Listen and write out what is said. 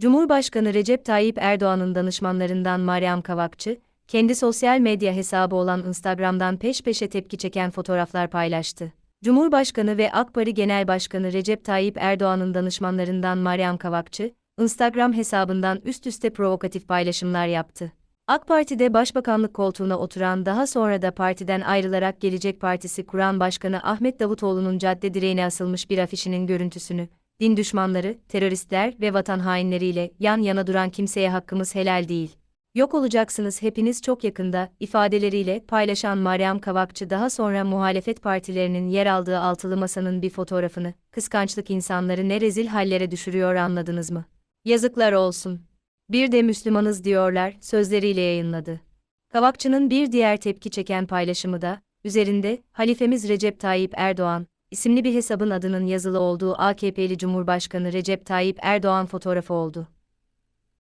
Cumhurbaşkanı Recep Tayyip Erdoğan'ın danışmanlarından Meryem Kavakçı, kendi sosyal medya hesabı olan Instagram'dan peş peşe tepki çeken fotoğraflar paylaştı. Cumhurbaşkanı ve AK Parti Genel Başkanı Recep Tayyip Erdoğan'ın danışmanlarından Meryem Kavakçı, Instagram hesabından üst üste provokatif paylaşımlar yaptı. AK Parti'de başbakanlık koltuğuna oturan daha sonra da partiden ayrılarak Gelecek Partisi kuran Başkanı Ahmet Davutoğlu'nun cadde direğine asılmış bir afişinin görüntüsünü, din düşmanları, teröristler ve vatan hainleriyle yan yana duran kimseye hakkımız helal değil. Yok olacaksınız hepiniz çok yakında, ifadeleriyle paylaşan Meryem Kavakçı daha sonra muhalefet partilerinin yer aldığı altılı masanın bir fotoğrafını, kıskançlık insanları ne rezil hallere düşürüyor anladınız mı? Yazıklar olsun. Bir de Müslümanız diyorlar, sözleriyle yayınladı. Kavakçı'nın bir diğer tepki çeken paylaşımı da, üzerinde, halifemiz Recep Tayyip Erdoğan, isimli bir hesabın adının yazılı olduğu AKP'li Cumhurbaşkanı Recep Tayyip Erdoğan fotoğrafı oldu.